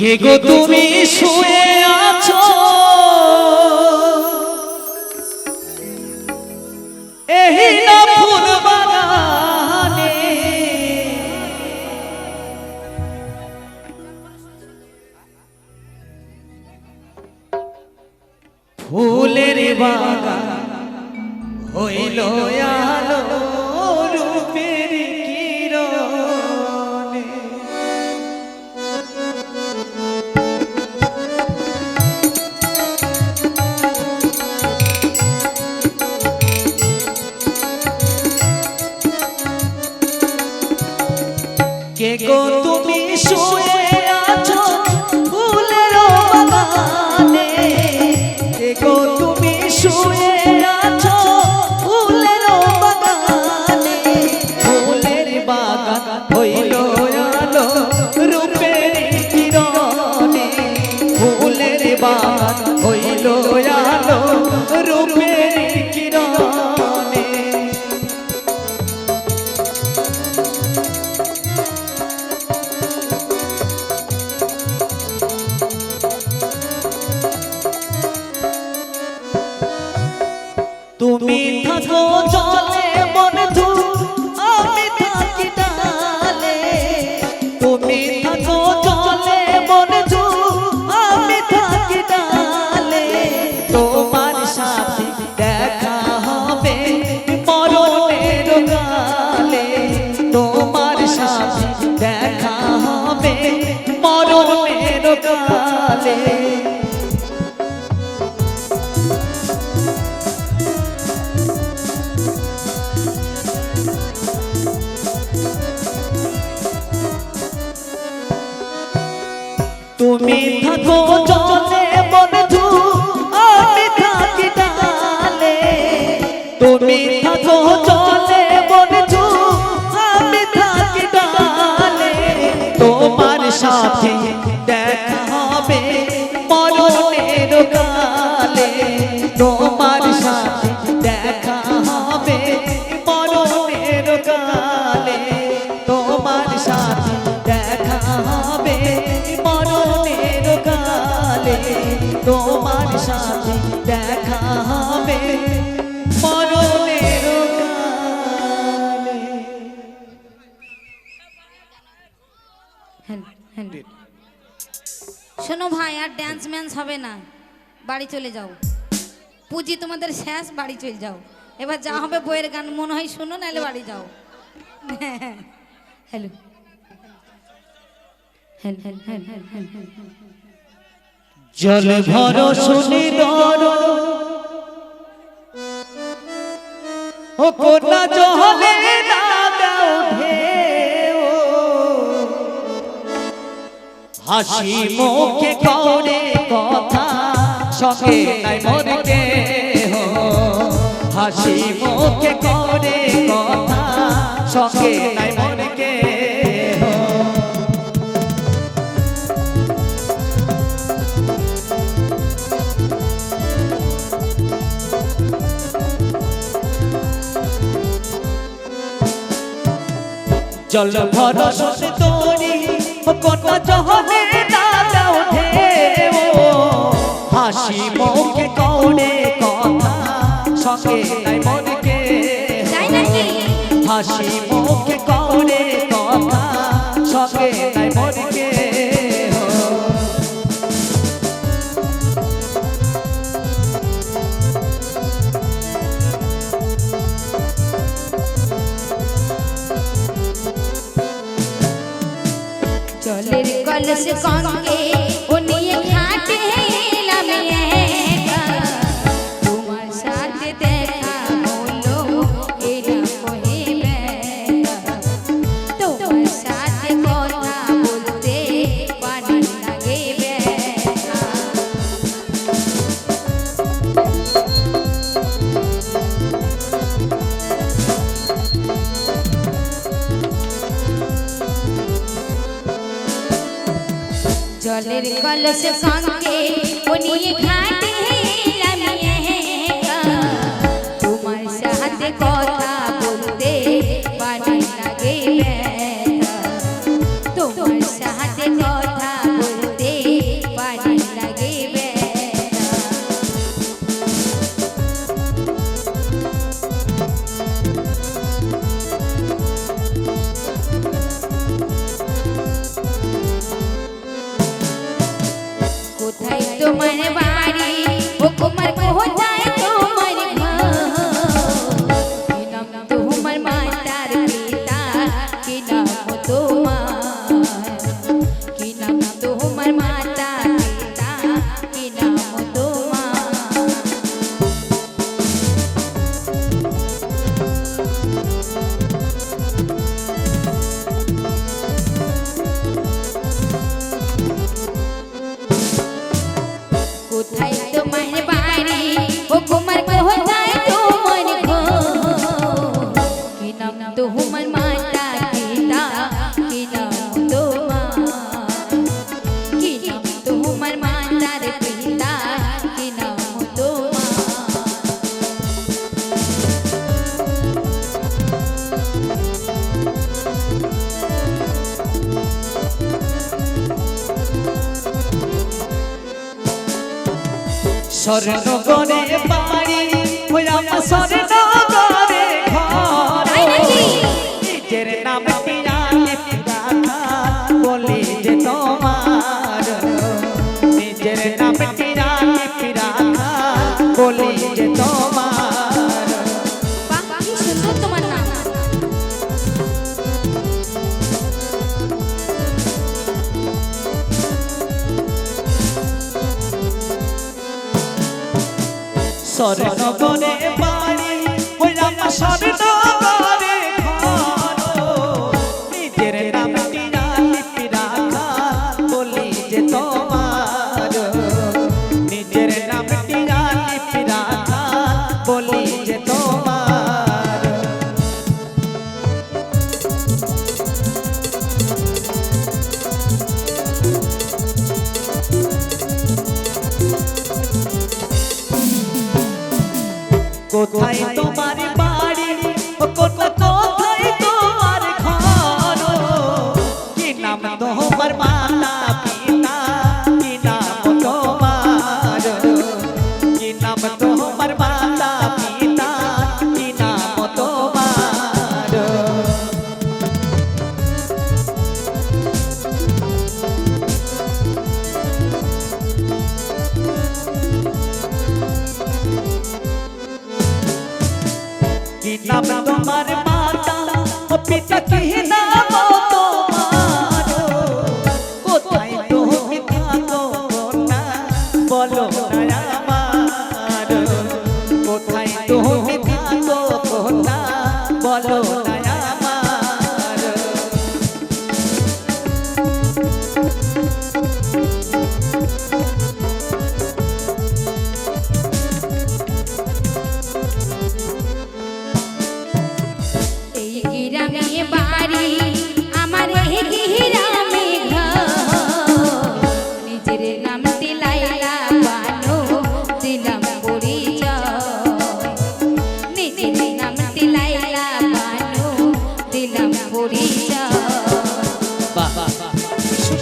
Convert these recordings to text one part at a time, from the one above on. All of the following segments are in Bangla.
কে গো তুমি শুয়ে আছো? এই না ফুল বাগানে। ফুলের বাগান হইল আলো। কে গো তুমি শুয়ে আছো ফুলের বাগানে? কে গো তুমি শুয়ে আছো ফুলের বাগানে? ফুলের বাগান হইল আলো রূপের কিরণে। ফুলের বাগান হইল মরণের গালে তুমি থাকো জলে বন্ধু আমি থাকি তুমি থাকো জলে সাথে দেখা হবে মরণের কালে ড্যান্স ম্যান্স হবে না। বাড়ি চলে যাও। পুঁজি তোমাদের শেষ বাড়ি চলে যাও। এবার যা হবে বইয়ের গান মনে হয় শোনো নাহলে বাড়ি যাও। হ্যালো। হ্যাঁ হ্যাঁ হ্যাঁ হ্যাঁ হ্যাঁ হ্যাঁ জল ভর শুনি ও কন্যা জহলে না হাসি মুখে করে কথা সঙ্গে নাই মরকে হাসি মুখে করে কথা সঙ্গে নাই মরকে জল ভর শুনি তোরি ও কন্যা সঙ্গে নাই মনকে তাই হাসি মুখে করে কথা। সঙ্গে নাই মনকে জলের কলস কঙ্গে জলের কলস সঙ্গে ও নিয়ে ঘাটে এলাম একা। তোমার সাথে কথা বলতে পারি তোমায় স্বর্ণ করে বাড়ি ওই আমার স্বর্ণ করে ঘর নিজের নাম বলি যে তোমার। নিজের নাম বলি যে তোমার। সরে নগরে তোমার pita que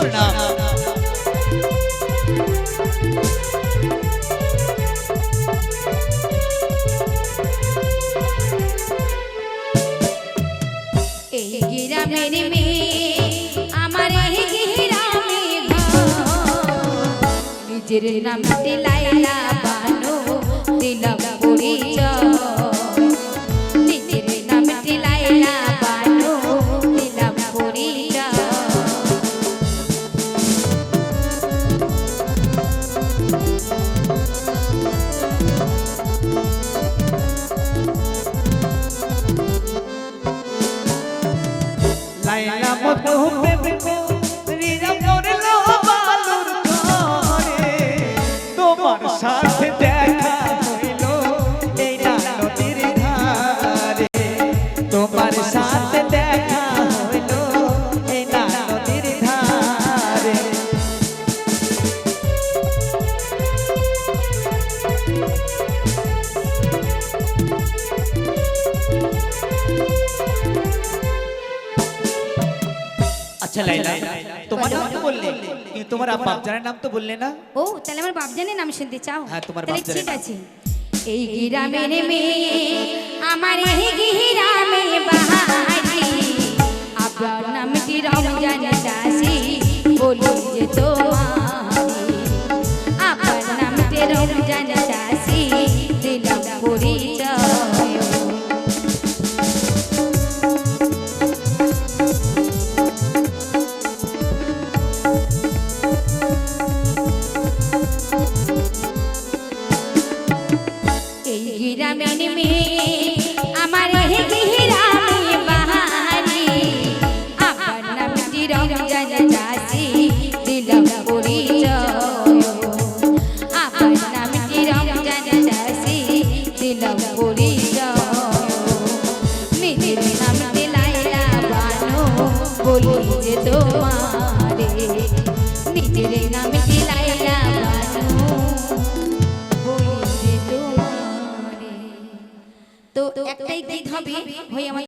প্রণাম এই গিরামের মেয়ে আমার এই গিরামে নিজের নাম লাইলা લાઈલા મોતું আচ্ছা লাইলা। তোমার নাম তো বললে কিন্তু তোমার বাপজানের নাম তো বললে না? ও তাহলে আমার বাপজানের নাম শুনতে চাও? হ্যাঁ তোমার বাপজানের ঠিক আছে। এই গ্রামের মেয়ে আমার এই গ্রামে বাহারি। আপনার নামটি রমজান দাসী? বলুন যে তো